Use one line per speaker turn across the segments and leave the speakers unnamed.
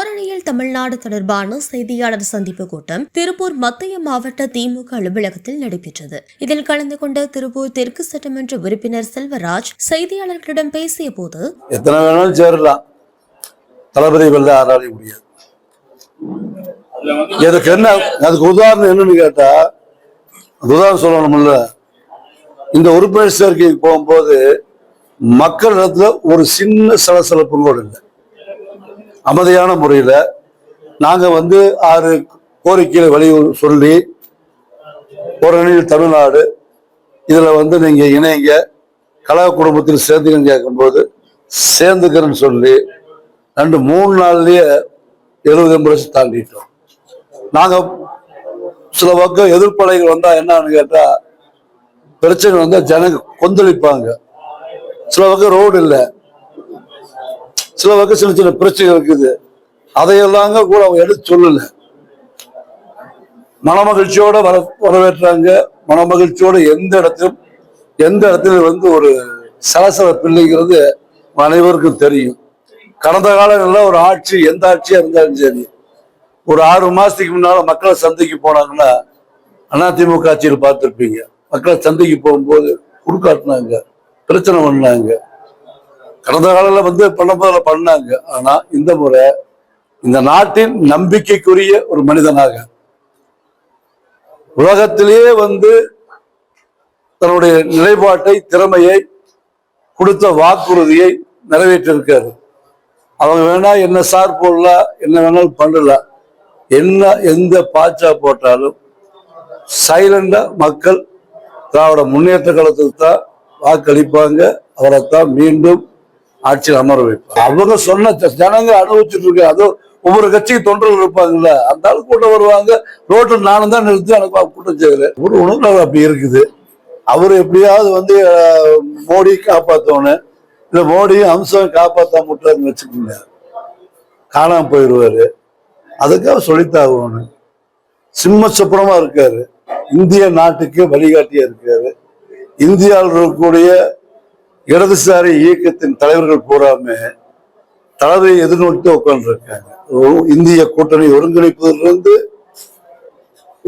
ஓரணியில் தமிழ்நாடு தொடர்பான செய்தியாளர் சந்திப்பு கூட்டம் திருப்பூர் மத்திய மாவட்ட திமுக அலுவலகத்தில் நடைபெற்றது. இதில் கலந்து கொண்ட திருப்பூர் தெற்கு சட்டமன்ற உறுப்பினர் செல்வராஜ் செய்தியாளர்களிடம் பேசிய போது
எத்தனை வேணாலும் சேரலாம். தளபதி வெல்ல ஆராய முடியாது. இதுக்கு என்ன அதுக்கு உதாரணம் என்னன்னு கேட்டா உதாரணம் சொல்லணும்ல. இந்த உறுப்பினர் சேர்க்கைக்கு போகும்போது மக்களிடத்துல ஒரு சின்ன சலசலப்பு கூட இல்லை. அமைதியான முறையில் நாங்கள் வந்து ஆறு கோரிக்கைகளை வழி சொல்லி ஒரு அணியில் தமிழ்நாடு இதில் வந்து நீங்கள் இணைங்க கலா குடும்பத்தில் சேர்ந்துக்கன்னு கேட்கும்போது சேர்ந்துக்கிறேன்னு சொல்லி ரெண்டு மூணு நாள்லேயே எழுபது எண்பது லட்சம் தாண்டிட்டோம். நாங்கள் சில பக்கம் எதிர்ப்படைகள் வந்தால் என்னன்னு கேட்டால் பிரச்சனை வந்தால் ஜனங்க கொந்தளிப்பாங்க. சில பக்கம் ரோடு இல்லை. சில பக்கம் சின்ன சின்ன பிரச்சனை இருக்குது. அதையெல்லாங்க கூட அவங்க எடுத்து சொல்லல. மனமகிழ்ச்சியோட வர வரவேற்றாங்க. மனமகிழ்ச்சியோட எந்த இடத்திலும் எந்த இடத்துல வந்து ஒரு சலசலப்பு இல்லைங்கிறது அனைவருக்கும் தெரியும். கடந்த காலங்களில் ஒரு ஆட்சி எந்த ஆட்சியா இருந்தாலும் சரி ஒரு ஆறு மாசத்துக்கு முன்னால மக்களை சந்தைக்கு போனாங்கன்னா அதிமுக ஆட்சியில் பார்த்துருப்பீங்க. மக்களை சந்தைக்கு போகும்போது குறுக்காட்டினாங்க. பிரச்சனை பண்ணாங்க. கடந்த காலங்களில் வந்து பண்ண போதில் பண்ணாங்க. ஆனா இந்த முறை இந்த நாட்டின் நம்பிக்கைக்குரிய ஒரு மனிதனாக உலகத்திலேயே வந்து தன்னுடைய நிலைப்பாட்டை திறமையை கொடுத்த வாக்குறுதியை நிறைவேற்றிருக்காரு. அவங்க வேணா என்ன சார் போடலாம் என்ன வேணாலும் பண்ணலாம் என்ன எந்த பாச்சா போட்டாலும் சைலண்டா மக்கள் திராவிட முன்னேற்ற காலத்துக்கு தான் வாக்களிப்பாங்க. அவரைத்தான் மீண்டும் ஆட்சியில் அமர வைப்பார் அவங்க சொன்ன ஜனங்கள் ஜனங்க அனுபவிச்சுட்டு இருக்க அதுவும் ஒவ்வொரு கட்சிக்கு தொண்டர்கள் இருப்பாங்கல்ல அந்த ஆள் கூட்டம் வருவாங்க. ரோட்டில் நானும் தான் நிறுத்தி எனக்கு கூட்டம் செய்யறேன் ஒரு உணர்வு அப்படி இருக்குது. அவர் எப்படியாவது வந்து மோடி காப்பாத்தணும் இல்ல மோடியும் அம்சம் காப்பாற்ற முட்டாருன்னு வச்சுக்கோங்க. காணாம போயிடுவாரு. அதுக்காக சொல்லித்தாகணும் சிம்ம சுப்பரமா இருக்காரு. இந்திய நாட்டுக்கு வழிகாட்டியா இருக்காரு. இந்தியாவில் இருக்கக்கூடிய இடதுசாரி இயக்கத்தின் தலைவர்கள் பூராமே தலைவரை எதிர்நோக்கி உட்காந்துருக்காங்க இந்திய கூட்டணி ஒருங்கிணைப்பதிலிருந்து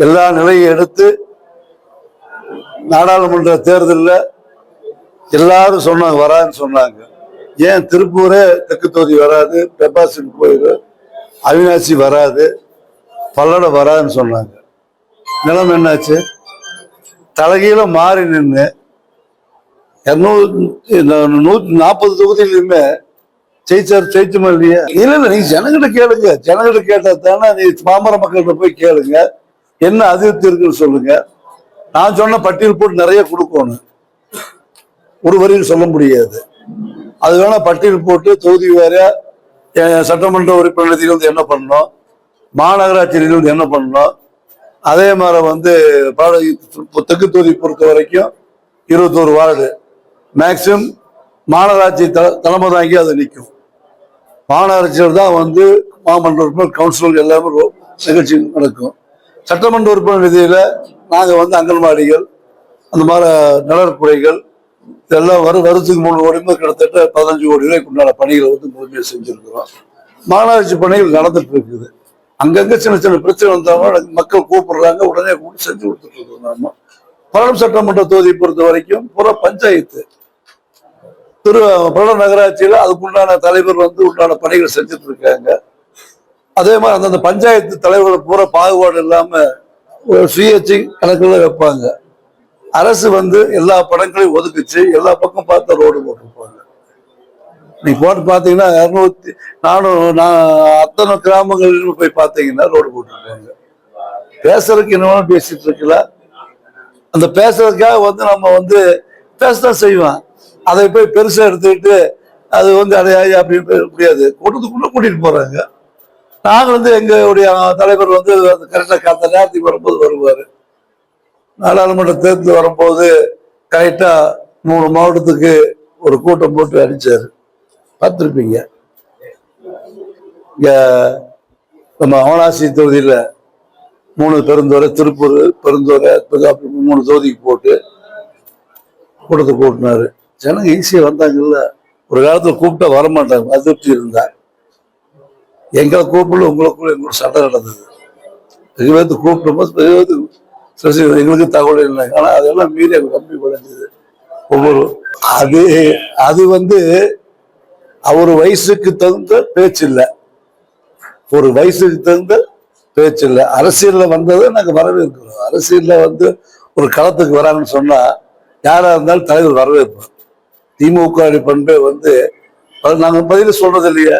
எல்லா நிலையை எடுத்து நாடாளுமன்ற தேர்தலில் எல்லாரும் சொன்னாங்க வரான்னு சொன்னாங்க. ஏன் திருப்பூரே தெற்கு தொகுதி வராது பெப்பாசன் கோயில் அவினாசி வராது பல்லட வராதுன்னு சொன்னாங்க. நிலம் என்னாச்சு? தலைகீழ மாறி நின்று இரநூறு நூத்தி நாற்பது தொகுதியிலுமே ஜெயிச்சார் ஜெயிச்சுமா இல்லையா இல்ல இல்ல நீங்க ஜனங்கிட்ட கேளுங்க. ஜனங்கிட்ட கேட்டா தானே நீ பாமர மக்கள்கிட்ட போய் கேளுங்க. என்ன அதிருப்தி இருக்குன்னு சொல்லுங்க. நான் சொன்ன பட்டியல் போட்டு நிறைய கொடுக்கணும். ஒரு வரியில் சொல்ல முடியாது. அது வேணா பட்டியல் போட்டு தொகுதி வேற சட்டமன்ற உறுப்பினர் வந்து என்ன பண்ணணும்? மாநகராட்சி வந்து என்ன பண்ணணும்? அதே மாதிரி வந்து பாட தெற்கு தொகுதி பொறுத்த வரைக்கும் இருபத்தோரு வார்டு. மேக்சிமம் மாநகராட்சி த தலைமை தாங்கி அது நிற்கும். மாநகராட்சியில் தான் வந்து மாமன்ற உறுப்பினர் கவுன்சிலர் எல்லாமே ரோ- நிகழ்ச்சி நடக்கும். சட்டமன்ற உறுப்பினர் நிதியில் நாங்கள் வந்து அங்கன்வாடிகள் அந்த மாதிரி நலர்குறைகள் இதெல்லாம் வரும் வருஷத்துக்கு மூணு கோடி கிட்டத்தட்ட பதினஞ்சு கோடி ரூபாய்க்கு உண்டான பணிகளை வந்து முழுமையாக செஞ்சுருக்கிறோம். மாநகராட்சி பணிகள் நடந்துட்டு இருக்குது. அங்கங்கே சின்ன சின்ன பிரச்சனை வந்தாலும் மக்கள் கூப்பிடுறாங்க உடனே கூப்பிட்டு செஞ்சு கொடுத்துட்டு இருக்கோம் நாம. பழம் சட்டமன்ற தொகுதியை பொறுத்த வரைக்கும் புற பஞ்சாயத்து திரு பழம் நகராட்சியில் அதுக்குண்டான தலைவர் வந்து உண்டான பணிகள் செஞ்சுட்டு இருக்காங்க அதே மாதிரி அந்தந்த பஞ்சாயத்து தலைவர்களை பூரா பாகுபாடு இல்லாமல் சுயேட்சை கணக்கில் வைப்பாங்க. அரசு வந்து எல்லா படங்களையும் ஒதுக்குச்சு எல்லா பக்கம் பார்த்து ரோடு போட்டிருப்பாங்க. நீ போட்டு பார்த்தீங்கன்னா இரநூத்தி நானும் நான் அத்தனை கிராமங்களிலும் போய் பார்த்தீங்கன்னா ரோடு போட்டிருக்காங்க பேசுறதுக்கு என்னவோ பேசிட்டு இருக்கல அந்த பேசுறதுக்காக வந்து நம்ம வந்து பேசதான் செய்வேன் அதை போய் பெருசாக எடுத்துக்கிட்டு அது வந்து அடையாய் அப்படி முடியாது. கூட்டத்துக்குள்ளே கூட்டிகிட்டு போகிறாங்க நாங்கள் வந்து எங்களுடைய தலைவர் வந்து கரெக்டாக காத்த நேரத்துக்கு வரும்போது வருவார். நாடாளுமன்ற தேர்தல் வரும்போது கரெக்டாக மூணு மாவட்டத்துக்கு ஒரு கூட்டம் போட்டு அடித்தார் பார்த்துருப்பீங்க. இங்கே நம்ம அவனாசி தொகுதியில் மூணு பெருந்தோரை திருப்பூர் பெருந்தோரை மூணு தொகுதிக்கு போட்டு கூட்டத்தை கூட்டினாரு. ஜனங்க ஈஸியாக வந்தாங்கல்ல. ஒரு காலத்தில் கூப்பிட்டா வரமாட்டாங்க அதிருப்தி இருந்தா. எங்களை கூப்பிடல உங்களுக்குள்ள எங்களோட சண்டை நடந்தது. வெகு பேர்த்து கூப்பிடும்போது வெகு பேர்த்து எங்களுக்கு தகவல் இல்லை. ஆனால் அதெல்லாம் மீறி அங்கே கம்மி குறைஞ்சது ஒவ்வொரு அது அது வந்து அவர் வயசுக்கு தகுந்த பேச்சு இல்லை. ஒரு வயசுக்கு தகுந்த பேச்சு இல்லை. அரசியலில் வந்ததை நாங்கள் வரவேற்கிறோம். அரசியலில் வந்து ஒரு களத்துக்கு வராங்கன்னு சொன்னால் யாராக இருந்தாலும் தலைவர் வரவேற்பார் திமுக பண்பே வந்து நாங்கள் நாங்க பதில் சொல்றது இல்லையா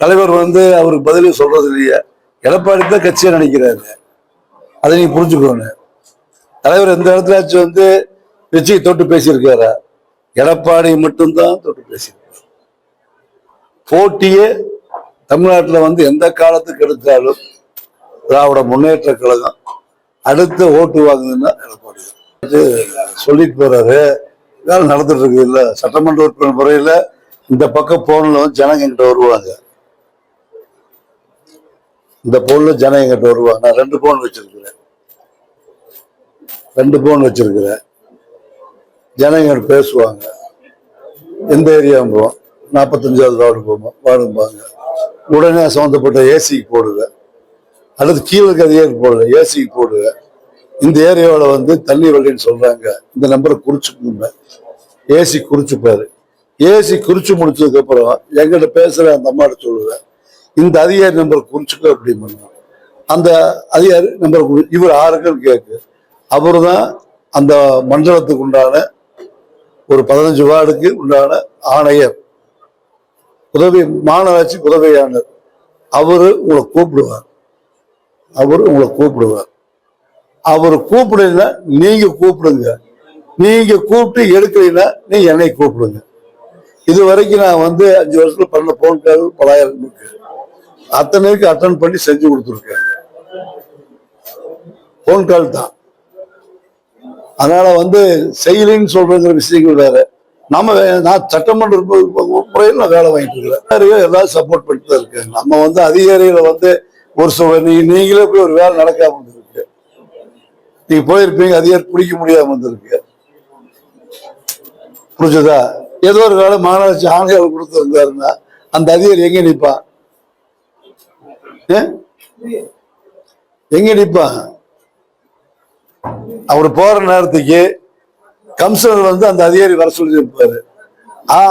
தலைவர் வந்து அவருக்கு பதில் சொல்றது இல்லையா எடப்பாடி தான் கட்சியை நினைக்கிறாரு. அதை நீங்க புரிஞ்சுக்கணும் தலைவர் எந்த இடத்துலயாச்சும் வந்து விஜய் தொட்டு பேசியிருக்காரா? எடப்பாடி மட்டும்தான் தொட்டு பேசியிருக்காரு. போட்டியே தமிழ்நாட்டுல வந்து எந்த காலத்துக்கு எடுத்தாலும் திராவிட முன்னேற்ற கழகம் அடுத்த ஓட்டு வாங்குதுன்னா எடப்பாடி சொல்லிட்டு போறாரு. வேலை நடந்துட்டு இருக்குது இல்ல சட்டமன்ற உறுப்பினர் முறையில இந்த பக்கம் போனில் வந்து ஜனங்க எங்கிட்ட வருவாங்க. இந்த போன்ல ஜனம் எங்கிட்ட வருவாங்க. நான் ரெண்டு போன் வச்சிருக்கிறேன். ரெண்டு போன் வச்சிருக்கிறேன். ஜனங்க பேசுவாங்க. எந்த ஏரியா போவோம்? நாற்பத்தஞ்சாவது வார்டு போவோம். வார்டும்பாங்க. உடனே சம்மந்தப்பட்ட ஏசிக்கு போடுவேன். அல்லது கீழே கதையே போடுவேன். ஏசிக்கு போடுவேன். இந்த ஏரியாவில் வந்து தண்ணி வரலன்னு சொல்றாங்க. இந்த நம்பரை குறிச்சுக்கோங்க ஏசி குறிச்சுப்பாரு ஏசி குறிச்சு முடிச்சதுக்கு அப்புறம் எங்கிட்ட பேசுற அந்த அம்மாட்ட சொல்லுவேன். இந்த அதிகாரி நம்பர் குறிச்சுக்க அப்படி பண்ணுவோம் அந்த அதிகாரி நம்பர் குறி இவர் ஆறுக்குன்னு கேக்கு. அவர் தான் அந்த மண்டலத்துக்கு உண்டான ஒரு பதினஞ்சு வார்டுக்கு உண்டான ஆணையர். உதவி மாநகராட்சி உதவியானர் அவரு உங்களை கூப்பிடுவார். அவரு உங்களை கூப்பிடுவார். அவர் கூப்பிடல நீங்க கூப்பிடுங்க. நீங்க கூப்பிட்டு எடுக்கலைன்னா நீங்க என்னை கூப்பிடுங்க. இது வரைக்கும் நான் வந்து அஞ்சு வருஷத்துல பண்ண போன் கால் பலாயிரம் இருக்கு. அத்தனைக்கு அட்டன் பண்ணி செஞ்சு கொடுத்துருக்கேன். போன் கால் தான். அதனால வந்து செய்யலைன்னு சொல்றங்கிற விஷயங்கள் வேற. நம்ம நான் சட்டமன்ற முறையில் நான் வேலை வாங்கிட்டு இருக்கிறேன். எல்லாரும் சப்போர்ட் பண்ணிட்டு தான் இருக்கேன். நம்ம வந்து அதிகாரிகளை வந்து ஒரு சில நீ நீங்களே போய் ஒரு வேலை நடக்காம நீங்க போயிருப்பீங்க அதிகாரி பிடிக்க முடியாம வந்திருக்கு? புரிஞ்சதா? ஏதோ ஒரு வேலை மாநகராட்சி ஆணையாளர் கொடுத்துருந்தாருன்னா அந்த அதிகாரி எங்க நிப்பான் எங்க நிப்பான் அவர் போற நேரத்துக்கு கம்சனர் வந்து அந்த அதிகாரி வர சொல்லி இருப்பாரு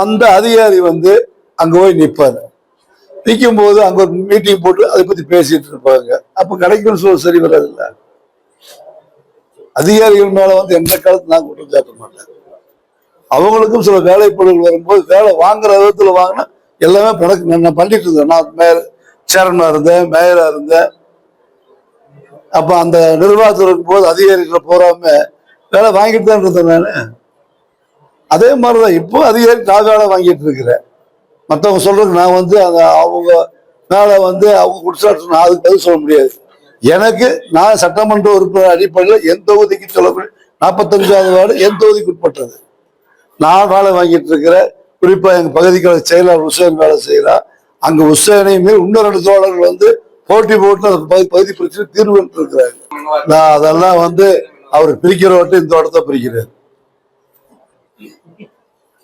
அந்த அதிகாரி வந்து அங்க போய் நிப்பாரு. நிற்கும் போது அங்க ஒரு மீட்டிங் போட்டு அதை பத்தி பேசிட்டு இருப்பாங்க. அப்ப கிடைக்கும் சொல்ல சரி வராதுல்ல. அதிகாரிகள் மேல வந்து எந்த காலத்து நான் குற்றம் சாட்ட மாட்டேன். அவங்களுக்கும் சில வேலைப்பொருள் வரும்போது வேலை வாங்குற விதத்துல வாங்கினா எல்லாமே எனக்கு நான் பண்ணிட்டு இருந்தேன். நான் மேயர் சேர்மனா இருந்தேன் மேயரா இருந்தேன். அப்ப அந்த நிர்வாகத்தில் இருக்கும்போது அதிகாரிகளை போறாம வேலை வாங்கிட்டு தான் இருந்தேன் நான். அதே மாதிரிதான் இப்போ அதிகாரி நான் வேலை வாங்கிட்டு இருக்கிறேன். மற்றவங்க சொல்றதுக்கு நான் வந்து அந்த அவங்க மேல வந்து அவங்க குடிச்சாட்டு நான் அதுக்கு பதில் சொல்ல முடியாது. எனக்கு நான் சட்டமன்ற உறுப்பினர் அடிப்படையில் என் தொகுதிக்கு சொல்லக்கூடிய நாற்பத்தஞ்சாவது வார்டு என் தொகுதிக்கு உட்பட்டது. நான் வேலை வாங்கிட்டு இருக்கிறேன் குறிப்பா எங்கள் பகுதிக்கான செயலாளர் உசேன் வேலை செய்யறான் அங்க உசேனையுமே இன்னொரு இன்னும் ரெண்டு தோழர்கள் வந்து போட்டி போட்டு அந்த பகுதி பிரச்சனை தீர்வு இருக்கிறாங்க நான் அதெல்லாம் வந்து அவர் பிரிக்கிற வட்டம் இந்த இடத்த பிரிக்கிறார்.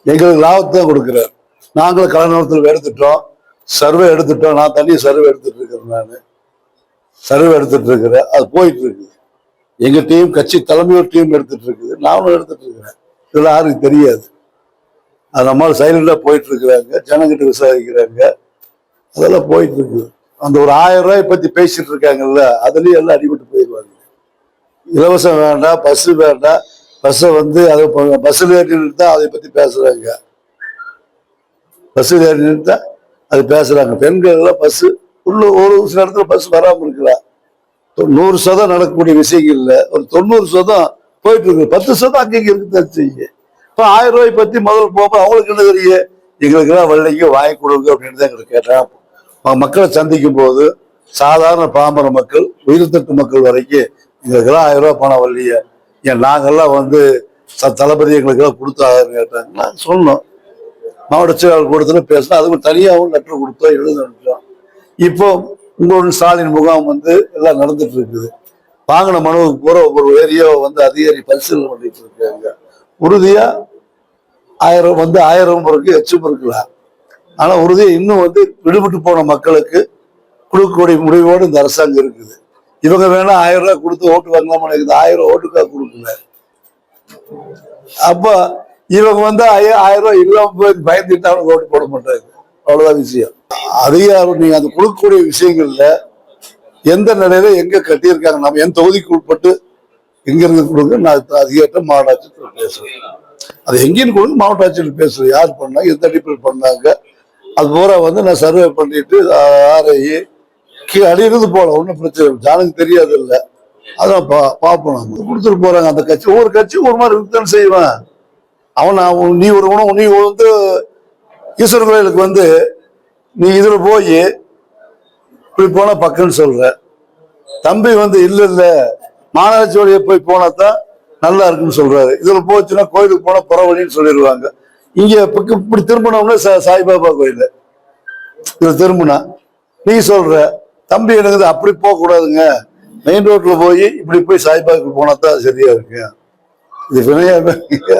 எங்களுக்கு லாபத்தை தான் நாங்களும் கலைநலத்தில் எடுத்துட்டோம். சர்வே எடுத்துட்டோம். நான் தனி சர்வே எடுத்துட்டு இருக்கிறேன் நான். சர்வே எடுத்துட்டு இருக்கிறேன் அது போயிட்டு இருக்குது. எங்க டீம் கட்சி தலைமையோர் டீம் எடுத்துட்டு இருக்குது. நானும் எடுத்துட்டு இருக்கிறேன். இதெல்லாம் யாருக்கு தெரியாது. அது நம்மளால சைலண்டா போயிட்டு இருக்கிறாங்க. ஜனங்கிட்ட விசாரிக்கிறாங்க. அதெல்லாம் போயிட்டு இருக்குது. அந்த ஒரு ஆயிரம் ரூபாய் பத்தி பேசிட்டு இருக்காங்கல்ல அதுலயும் எல்லாம் அடிபட்டு போயிடுவாங்க. இலவசம் வேண்டாம் பஸ் வேண்டாம். பஸ்ஸை வந்து அதை பஸ்ஸில் ஏறி நிறுத்தா அதை பத்தி பேசுறாங்க. பஸ்ஸில் ஏறி நிறுத்தா அது பேசுறாங்க. பெண்கள் எல்லாம் பஸ் உள்ள ஒரு சில இடத்துல பஸ் வராமல் இருக்கலாம் தொ- நூறு சதம் நடக்கக்கூடிய விஷயங்கள்ல ஒரு தொண்ணூறு சதம் போயிட்டு இருக்கு பத்து சதம் அங்கங்க இருக்குதான் செய்யுங்க இப்போ ஆயிரம் ரூபாய் பத்தி முதல் போகும்போது அவங்களுக்கு என்ன தெரியும் எங்களுக்கு எல்லாம் வெள்ளைக்கு வாங்கி கொடுங்க அப்படின்னு தான் எங்களுக்கு கேட்டான் மக்களை சந்திக்கும் போது சாதாரண பாமர மக்கள் உயிர்த்தட்டு மக்கள் வரைக்கும் எங்களுக்கெல்லாம் ஆயிரம் ரூபாய் பணம் வரலையே ஏன் நாங்கெல்லாம் வந்து ச- தளபதி எங்களுக்கெல்லாம் கொடுத்தாருன்னு கேட்டாங்க நான் சொன்னோம். மாவட்ட செயலாளர் கூட்டத்தில் பேசினா அதுக்கு தனியாகவும் லெட்டர் கொடுத்தோம் எழுத அனுப்பிச்சோம் இப்போ உங்களோட ஸ்டாலின் முகாம் வந்து எல்லாம் நடந்துட்டு இருக்குது வாங்கின மனுவுக்கு பூரா ஒவ்வொரு ஏரியாவை வந்து அதிகாரி பரிசீலனை பண்ணிட்டு இருக்காங்க. உறுதியா ஆயிரம் வந்து ஆயிரம் இருக்கு எச்சும் இருக்கலாம் ஆனா உறுதியா இன்னும் வந்து விடுபட்டு போன மக்களுக்கு கொடுக்கக்கூடிய முடிவோடு இந்த அரசாங்கம் இருக்குது. இவங்க வேணா ஆயிரம் ரூபாய் கொடுத்து ஓட்டு வாங்கலாமா இருக்குது. ஆயிரம் ஓட்டுக்காக கொடுக்கல. அப்ப இவங்க வந்து ஐயா- ஆயிரம் ரூபாய் இல்லாம போய் பயந்துட்டு அவனுக்கு ஓட்டு போட மாட்டாங்க. அவ்வளவுதான் விஷயம். அதிகாரம் நீங்க அந்த கொடுக்கக்கூடிய விஷயங்கள்ல எந்த நிலையில எங்க கட்டியிருக்காங்க? நம்ம என் தொகுதிக்கு உட்பட்டு எங்க இருந்து கொடுங்க? நான் அதிகாரத்தை மாவட்ட ஆட்சியர் பேசுறேன். அது எங்கேயும் கொடுங்க மாவட்ட ஆட்சியர் பேசுறேன். யார் பண்ணாங்க எந்த அடிப்படையில் பண்ணாங்க? அது பூரா வந்து நான் சர்வே பண்ணிட்டு ஆர்ஐ அடியிருந்து போகலாம். ஒன்றும் பிரச்சனை இல்லை. ஜானுக்கு தெரியாது இல்லை அதான் பா பார்ப்போம் நம்ம. கொடுத்துட்டு போறாங்க. அந்த கட்சி ஒவ்வொரு கட்சி ஒரு மாதிரி வித்தம் செய்வேன். அவன் நீ ஒரு உணவு நீ வந்து ஈஸ்வரன் கோயிலுக்கு வந்து நீ இதில் போய் இப்படி போனால் பக்கம்னு சொல்ற. தம்பி வந்து இல்லை இல்லை மாநகராட்சி வழியை போய் போனா தான் நல்லா இருக்குன்னு சொல்றாரு. இதில் போச்சுன்னா கோயிலுக்கு போனால் புறவழின்னு சொல்லிடுவாங்க. இங்கே பக்க- இப்படி திரும்பினோம்னா சா- சாய்பாபா கோயில். இதில் திரும்பினா நீ சொல்ற தம்பி எனக்கு அப்படி போகக்கூடாதுங்க. மெயின் ரோட்டில் போய் இப்படி போய் சாய்பாபாக்கு போனா தான் சரியா இருக்கு இது வினையா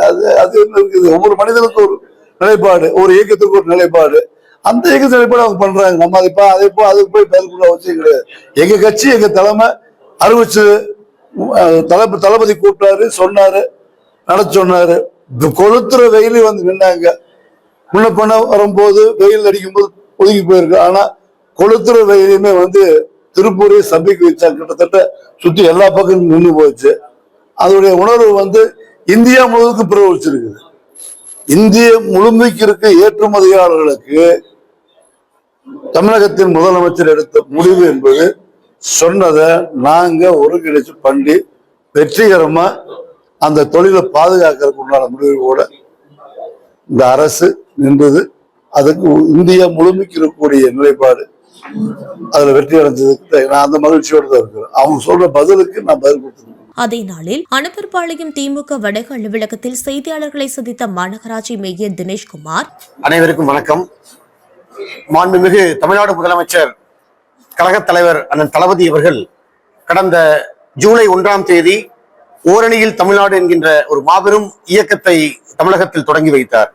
அது அது என்ன இருக்குது? ஒவ்வொரு மனிதனுக்கும் ஒரு நிலைப்பாடு ஒரு இயக்கத்துக்கு ஒரு நிலைப்பாடு. அந்த இயக்க நிலைப்பாடு அவங்க பண்றாங்க. நம்ம அதை அதை போ அதுக்கு போய் பதில் அவசியம் கிடையாது. எங்க கட்சி எங்க தலைமை அறிவிச்சு தளபதி தளபதி கூப்பிட்டாரு சொன்னாரு நடத்த சொன்னாரு. கொளுத்துற வெயிலு வந்து நின்னாங்க. முன்ன பண்ண வரும்போது வெயில் அடிக்கும்போது ஒதுங்கி போயிருக்கு. ஆனா கொளுத்துற வெயிலுமே வந்து திருப்பூரை சபைக்கு வச்சா கிட்டத்தட்ட சுத்தி எல்லா பக்கமும் நின்று போச்சு. அதோடைய உணர்வு வந்து இந்தியா முழுவதுக்கு பிரவச்சிருக்குது இந்திய முழுமைக்கு இருக்க ஏற்றுமதியாளர்களுக்கு தமிழகத்தின் முதலமைச்சர் எடுத்த முடிவு என்பது சொன்னதை நாங்க ஒருங்கிணைச்சு பண்ணி வெற்றிகரமா அந்த தொழிலை பாதுகாக்கிறதுக்கு உண்டான முடிவு கூட இந்த அரசு நின்றது. அதுக்கு இந்தியா முழுமைக்கு இருக்கக்கூடிய நிலைப்பாடு அதுல வெற்றி அடைஞ்சதுக்கு நான் அந்த மகிழ்ச்சியோட தான் இருக்கிறேன். அவங்க சொல்ற பதிலுக்கு நான் பதில் கொடுத்துருக்கேன்
அதே நாளில் அனுப்பர்பாளையம் திமுக வடக்கு அலுவலகத்தில் செய்தியாளர்களை சந்தித்த மாநகராட்சி மேயர் தினேஷ்குமார்
அனைவருக்கும் வணக்கம். மாண்புமிகு தமிழ்நாடு முதலமைச்சர் கழகத் தலைவர் அண்ணன் தளபதி அவர்கள் கடந்த ஜூலை ஒன்றாம் தேதி ஓரணியில் தமிழ்நாடு என்கின்ற ஒரு மாபெரும் இயக்கத்தை தமிழகத்தில் தொடங்கி வைத்தார்.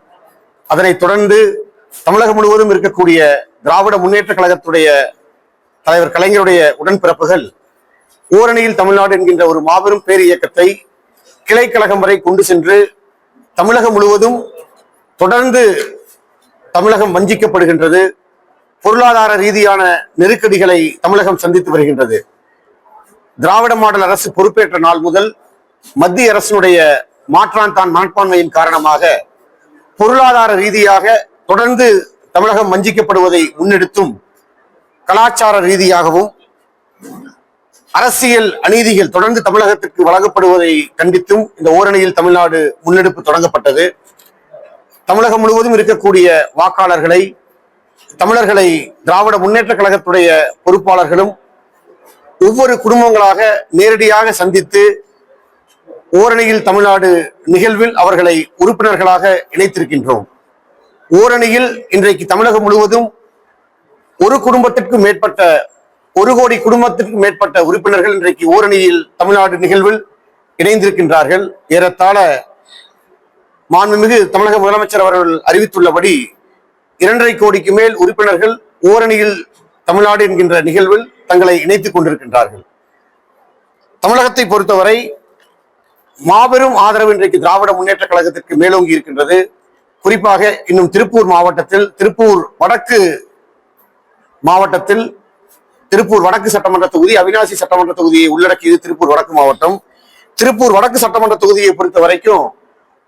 அதனைத் தொடர்ந்து தமிழகம் முழுவதும் இருக்கக்கூடிய திராவிட முன்னேற்ற கழகத்துடைய தலைவர் கலைஞருடைய உடன்பிறப்புகள் ஓரணியில் தமிழ்நாடு என்கின்ற ஒரு மாபெரும் பேர் இயக்கத்தை கிளைக்கழகம் வரை கொண்டு சென்று தமிழகம் முழுவதும் தொடர்ந்து தமிழகம் வஞ்சிக்கப்படுகின்றது. பொருளாதார ரீதியான நெருக்கடிகளை தமிழகம் சந்தித்து வருகின்றது. திராவிட மாடல் அரசு பொறுப்பேற்ற நாள் முதல் மத்திய அரசினுடைய மாற்றான் தான் மனப்பான்மையின் காரணமாக பொருளாதார ரீதியாக தொடர்ந்து தமிழகம் வஞ்சிக்கப்படுவதை முன்னெடுத்தும் கலாச்சார ரீதியாகவும் அரசியல் அநீதிகள் தொடர்ந்து தமிழகத்திற்கு வழங்கப்படுவதை கண்டித்தும் இந்த ஓரணியில் தமிழ்நாடு முன்னெடுப்பு தொடங்கப்பட்டது. தமிழகம் முழுவதும் இருக்கக்கூடிய வாக்காளர்களை தமிழர்களை திராவிட முன்னேற்ற கழகத்துடைய பொறுப்பாளர்களும் ஒவ்வொரு குடும்பங்களாக நேரடியாக சந்தித்து ஓரணியில் தமிழ்நாடு நிகழ்வில் அவர்களை உறுப்பினர்களாக இணைத்திருக்கின்றோம். ஓரணியில் இன்றைக்கு தமிழகம் முழுவதும் ஒரு குடும்பத்திற்கும் மேற்பட்ட ஒரு கோடி குடும்பத்திற்கு மேற்பட்ட உறுப்பினர்கள் இன்றைக்கு ஓரணியில் தமிழ்நாடு நிகழ்வில் இணைந்திருக்கின்றார்கள். ஏறத்தாழ மாண்புமிகு தமிழக முதலமைச்சர் அவர்கள் அறிவித்துள்ளபடி இரண்டரை கோடிக்கு மேல் உறுப்பினர்கள் ஓரணியில் தமிழ்நாடு என்கின்ற நிகழ்வில் தங்களை இணைத்துக் கொண்டிருக்கின்றார்கள். தமிழகத்தை பொறுத்தவரை மாபெரும் ஆதரவு இன்றைக்கு திராவிட முன்னேற்ற கழகத்திற்கு மேலோங்கி இருக்கின்றது. குறிப்பாக இன்னும் திருப்பூர் மாவட்டத்தில் திருப்பூர் வடக்கு மாவட்டத்தில் திருப்பூர் வடக்கு சட்டமன்ற தொகுதி அவினாசி சட்டமன்ற தொகுதியை உள்ளடக்கியது திருப்பூர் வடக்கு மாவட்டம். திருப்பூர் வடக்கு சட்டமன்ற தொகுதியை பொறுத்த வரைக்கும்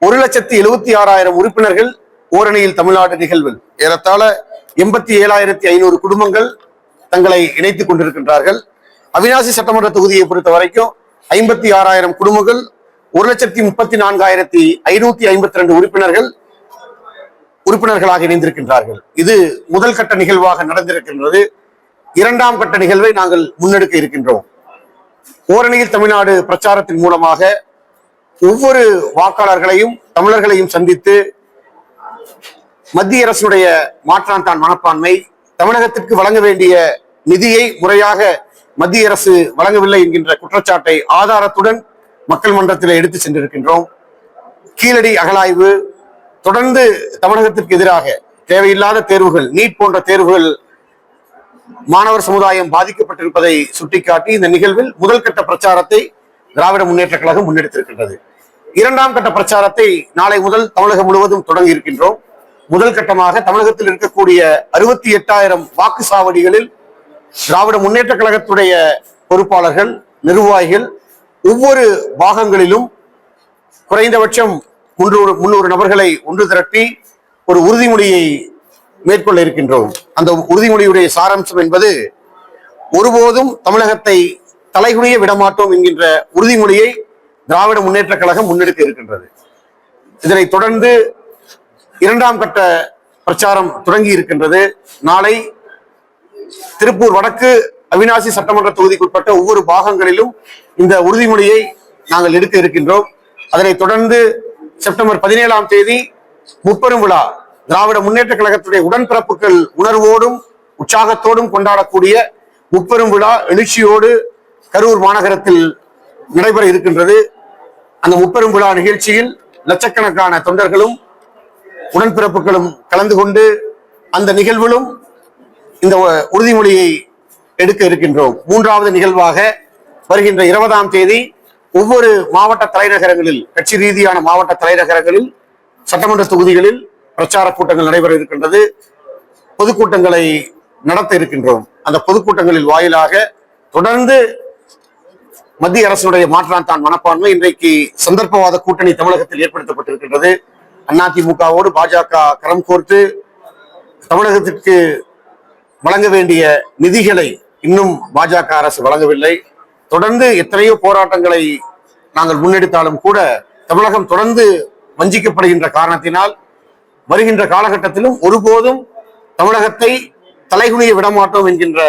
ஒரு லட்சத்தி எழுபத்தி ஆறாயிரம் உறுப்பினர்கள் ஓரணியில் தமிழ்நாடு நிகழ்வில். ஏறத்தாழ எண்பத்தி ஏழாயிரத்தி ஐநூறு குடும்பங்கள் தங்களை இணைத்துக் கொண்டிருக்கின்றார்கள். அவினாசி சட்டமன்ற தொகுதியை பொறுத்த வரைக்கும் ஐம்பத்தி ஆறாயிரம் குடும்பங்கள் ஒரு லட்சத்தி முப்பத்தி நான்காயிரத்தி ஐநூத்தி ஐம்பத்தி ரெண்டு உறுப்பினர்கள் உறுப்பினர்களாக இணைந்திருக்கின்றார்கள். இது முதல் கட்ட நிகழ்வாக நடந்திருக்கின்றது. இரண்டாம் கட்ட நிகழ்வை நாங்கள் முன்னெடுக்க இருக்கின்றோம். ஓரணியில் தமிழ்நாடு பிரச்சாரத்தின் மூலமாக ஒவ்வொரு வாக்காளர்களையும் தமிழர்களையும் சந்தித்து மத்திய அரசுடைய மாற்றான் தான் மனப்பான்மை தமிழகத்திற்கு வழங்க வேண்டிய நிதியை முறையாக மத்திய அரசு வழங்கவில்லை என்கின்ற குற்றச்சாட்டை ஆதாரத்துடன் மக்கள் மன்றத்தில் எடுத்து சென்றிருக்கின்றோம். கீழடி அகழாய்வு தொடர்ந்து தமிழகத்திற்கு எதிராக தேவையில்லாத தேர்வுகள் நீட் போன்ற தேர்வுகள் மாணவர் சமுதாயம் பாதிக்கப்பட்டிருப்பதை சுட்டிக்காட்டி இந்த நிகழ்வில் முதல் கட்ட பிரச்சாரத்தை திராவிட முன்னேற்ற கழகம் முன்னெடுத்திருக்கின்றது. இரண்டாம் கட்ட பிரச்சாரத்தை நாளை முதல் தமிழகம் முழுவதும் தொடங்கி இருக்கின்றோம். முதல் கட்டமாக தமிழகத்தில் இருக்கக்கூடிய அறுபத்தி எட்டாயிரம் வாக்கு சாவடிகளில் திராவிட முன்னேற்ற கழகத்துடைய பொறுப்பாளர்கள் நிர்வாகிகள் ஒவ்வொரு பாகங்களிலும் குறைந்தபட்சம் முன்னூறு முன்னூறு நபர்களை ஒன்று திரட்டி ஒரு உறுதிமொழியை மேற்கொள்ள இருக்கின்றோம். அந்த உறுதிமொழியுடைய சாராம்சம் என்பது ஒருபோதும் தமிழகத்தை தலைகுனிய விடமாட்டோம் என்கின்ற உறுதிமொழியை திராவிட முன்னேற்ற கழகம் முன்னெடுக்க இருக்கின்றது. இதனை தொடர்ந்து இரண்டாம் கட்ட பிரச்சாரம் தொடங்கி இருக்கின்றது. நாளை திருப்பூர் வடக்கு அவினாசி சட்டமன்ற தொகுதிக்குட்பட்ட ஒவ்வொரு பாகங்களிலும் இந்த உறுதிமொழியை நாங்கள் எடுக்க இருக்கின்றோம். அதனைத் தொடர்ந்து செப்டம்பர் பதினேழாம் தேதி முப்பெரும் விழா திராவிட முன்னேற்ற கழகத்துடைய உடன்பிறப்புகள் உணர்வோடும் உற்சாகத்தோடும் கொண்டாடக்கூடிய முப்பெரும் விழா எழுச்சியோடு கரூர் மாநகரத்தில் நடைபெற இருக்கின்றது. அந்த முப்பெரும் விழா நிகழ்ச்சியில் லட்சக்கணக்கான தொண்டர்களும் உடன்பிறப்புகளும் கலந்து கொண்டு அந்த நிகழ்விலும் இந்த உறுதிமொழியை எடுக்க இருக்கின்றோம். மூன்றாவது நிகழ்வாக வருகின்ற இருபதாம் தேதி ஒவ்வொரு மாவட்ட தலைநகரங்களில் கட்சி ரீதியான மாவட்ட தலைநகரங்களில் சட்டமன்ற தொகுதிகளில் பிரச்சார கூட்டங்கள் நடைபெற இருக்கின்றது. பொதுக்கூட்டங்களை நடத்த இருக்கின்றோம். அந்த பொதுக்கூட்டங்களில் வாயிலாக தொடர்ந்து மத்திய அரசுடைய மாற்றான் மனப்பான்மை இன்றைக்கு சந்தர்ப்பவாத கூட்டணி தமிழகத்தில் ஏற்படுத்தப்பட்டிருக்கின்றது. அதிமுகவோடு பாஜக கரம் கோர்த்து தமிழகத்திற்கு வழங்க வேண்டிய நிதிகளை இன்னும் பாஜக அரசு வழங்கவில்லை. தொடர்ந்து எத்தனையோ போராட்டங்களை நாங்கள் முன்னெடுத்தாலும் கூட தமிழகம் தொடர்ந்து வஞ்சிக்கப்படுகின்ற காரணத்தினால் வருகின்ற காலகட்டத்திலும் ஒருபோதும் தமிழகத்தை தலைகுனிய விடமாட்டோம் என்கின்ற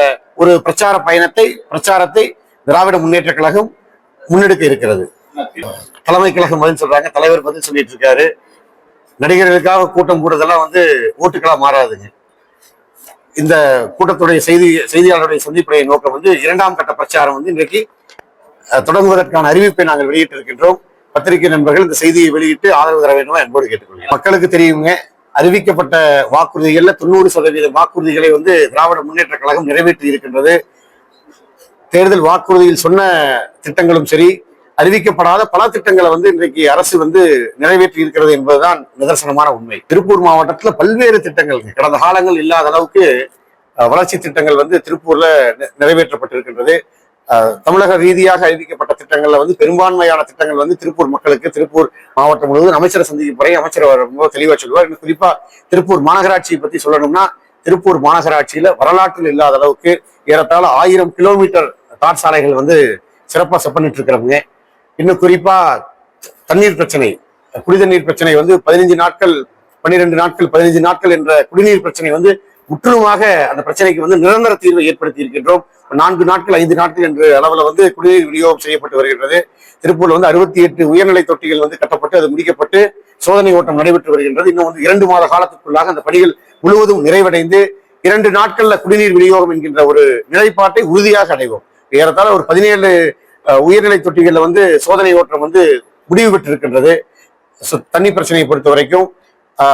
ஒரு பிரச்சார பயணத்தை பிரச்சாரத்தை திராவிட முன்னேற்ற கழகம் முன்னெடுக்க இருக்கிறது. தலைமை கழகம் பதில் சொல்றாங்க தலைவர் பதில் சொல்லிட்டு இருக்காரு. நடிகர்களுக்காக கூட்டம் கூடுறதெல்லாம் வந்து ஓட்டுக்களாக மாறாதுங்க. இந்த கூட்டத்துடைய செய்தி செய்தியாளருடைய சந்திப்புடைய நோக்கம் வந்து இரண்டாம் கட்ட பிரச்சாரம் வந்து இன்றைக்கு தொடங்குவதற்கான அறிவிப்பை நாங்கள் வெளியிட்டிருக்கின்றோம். பத்திரிகை நண்பர்கள் இந்த செய்தியை வெளியிட்டு ஆதரவு தர வேண்டும் என்போடு கேட்டுக்கொள்கிறேன். மக்களுக்கு தெரியுங்க அறிவிக்கப்பட்ட வாக்குறுதிகள்ல தொண்ணூறு சதவீத வாக்குறுதிகளை வந்து திராவிட முன்னேற்ற கழகம் நிறைவேற்றி இருக்கின்றது. தேர்தல் வாக்குறுதியில் சொன்ன திட்டங்களும் சரி அறிவிக்கப்படாத பல திட்டங்களை வந்து இன்றைக்கு அரசு வந்து நிறைவேற்றி இருக்கிறது என்பதுதான் நிதர்சனமான உண்மை. திருப்பூர் மாவட்டத்துல பல்வேறு திட்டங்கள் கடந்த காலங்கள் இல்லாத அளவுக்கு வளர்ச்சி திட்டங்கள் வந்து திருப்பூர்ல நிறைவேற்றப்பட்டிருக்கின்றது. தமிழக ரீதியாக அறிவிக்கப்பட்ட திட்டங்கள்ல வந்து பெரும்பான்மையான திட்டங்கள் வந்து திருப்பூர் மக்களுக்கு திருப்பூர் மாவட்டம் முழுவதும் அமைச்சரை சந்திக்கும் முறை அமைச்சர் ரொம்ப தெளிவா சொல்லுவார். இன்னும் குறிப்பா திருப்பூர் மாநகராட்சியை பத்தி சொல்லணும்னா திருப்பூர் மாநகராட்சியில வரலாற்றில் இல்லாத அளவுக்கு ஏறத்தாழ ஆயிரம் கிலோமீட்டர் தார் சாலைகள் வந்து சிறப்பா செப்பனிட்டு இருக்கிறவங்க. இன்னும் குறிப்பா தண்ணீர் பிரச்சனை குடிதண்ணீர் பிரச்சனை வந்து பதினஞ்சு நாட்கள் பன்னிரெண்டு நாட்கள் பதினைஞ்சு நாட்கள் என்ற குடிநீர் பிரச்சனை வந்து முற்றிலுமாக அந்த பிரச்சனைக்கு வந்து நிரந்தர தீர்வை ஏற்படுத்தி இருக்கின்றோம் நான்கு நாட்கள் ஐந்து நாட்கள் என்ற அளவில் வந்து குடிநீர் விநியோகம் செய்யப்பட்டு வருகின்றது. திருப்பூர்ல வந்து அறுபத்தி எட்டு உயர்நிலை தொட்டிகள் வந்து கட்டப்பட்டு அது முடிக்கப்பட்டு சோதனை ஓட்டம் நடைபெற்று வருகின்றது. இன்னும் வந்து இரண்டு மாத காலத்துக்குள்ளாக அந்த பணிகள் முழுவதும் நிறைவடைந்து இரண்டு நாட்கள்ல குடிநீர் விநியோகம் என்கின்ற ஒரு நிலைப்பாட்டை உறுதியாக அடைவோம். ஏறத்தாழ ஒரு பதினேழு உயர்நிலை தொட்டிகளில் வந்து சோதனை ஓட்டம் வந்து முடிவு பெற்றிருக்கின்றது. தண்ணி பிரச்சனையை பொறுத்த வரைக்கும்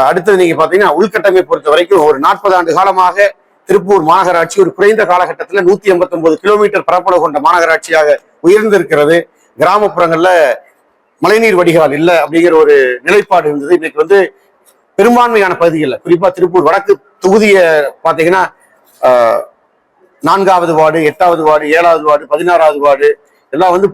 அடுத்தது நீங்க பாத்தீங்கன்னா உள்கட்டமை பொறுத்த வரைக்கும் ஒரு நாற்பது ஆண்டு காலமாக திருப்பூர் மாநகராட்சி ஒரு குறைந்த காலகட்டத்தில் நூத்தி எண்பத்தி ஒன்பது கிலோமீட்டர் பரப்பளவு கொண்ட மாநகராட்சியாக உயர்ந்திருக்கிறது. கிராமப்புறங்கள்ல மழைநீர் வடிகால் இல்லை அப்படிங்கிற ஒரு நிலைப்பாடு இருந்தது. இன்னைக்கு வந்து பெரும்பான்மையான பகுதிகளில் குறிப்பா திருப்பூர் வடக்கு தொகுதியை பாத்தீங்கன்னா ஆஹ், நான்காவது வார்டு எட்டாவது வார்டு ஏழாவது வார்டு பதினாறாவது வார்டு எல்லாம் வந்து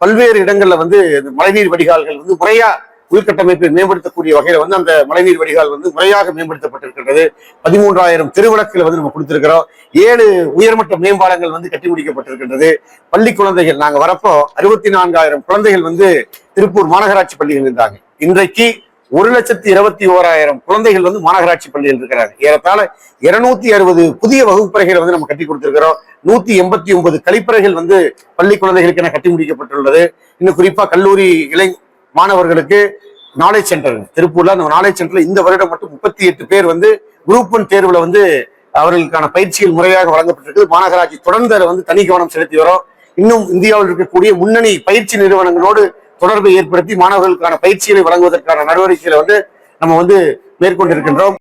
பல்வேறு இடங்கள்ல வந்து மழைநீர் வடிகால்கள் வந்து முறையா உள்கட்டமைப்பை மேம்படுத்தக்கூடிய வகையில வந்து அந்த மழைநீர் வடிகால் வந்து முறையாக மேம்படுத்தப்பட்டிருக்கின்றது. பதிமூன்றாயிரம் திருவிளக்குகளை வந்து நம்ம கொடுத்திருக்கிறோம். ஏழு உயர்மட்ட மேம்பாலங்கள் வந்து கட்டி முடிக்கப்பட்டிருக்கின்றது. பள்ளி குழந்தைகள் நாங்க வரப்போ அறுபத்தி நான்காயிரம் குழந்தைகள் வந்து திருப்பூர் மாநகராட்சி பள்ளிகள் இருந்தாங்க. இன்றைக்கு ஒரு லட்சத்தி இருபத்தி ஓராயிரம் குழந்தைகள் வந்து மாநகராட்சி பள்ளியில் இருக்கிறாங்க. ஏறத்தாழ இருநூத்தி அறுபது புதிய வகுப்பறைகளை வந்து நம்ம கட்டி கொடுத்திருக்கிறோம். நூத்தி எண்பத்தி ஒன்பது கழிப்பறைகள் வந்து பள்ளி குழந்தைகளுக்கு என கட்டி முடிக்கப்பட்டுள்ளது. இன்னும் குறிப்பா கல்லூரி இளை மாணவர்களுக்கு நாலேஜ் சென்டர் திருப்பூர்ல அந்த நாலேஜ் சென்டர்ல இந்த வருடம் மட்டும் முப்பத்தி எட்டு பேர் வந்து குரூப் ஒன் தேர்வுல வந்து அவர்களுக்கான பயிற்சிகள் முறையாக வழங்கப்பட்டிருக்கு மாநகராட்சி தொடர்ந்து அதை வந்து தனி கவனம் செலுத்தி வரும். இன்னும் இந்தியாவில் இருக்கக்கூடிய முன்னணி பயிற்சி நிறுவனங்களோடு தொடர்பை ஏற்படுத்தி மாணவர்களுக்கான பயிற்சிகளை வழங்குவதற்கான நடவடிக்கைகளை வந்து நம்ம வந்து மேற்கொண்டிருக்கின்றோம்.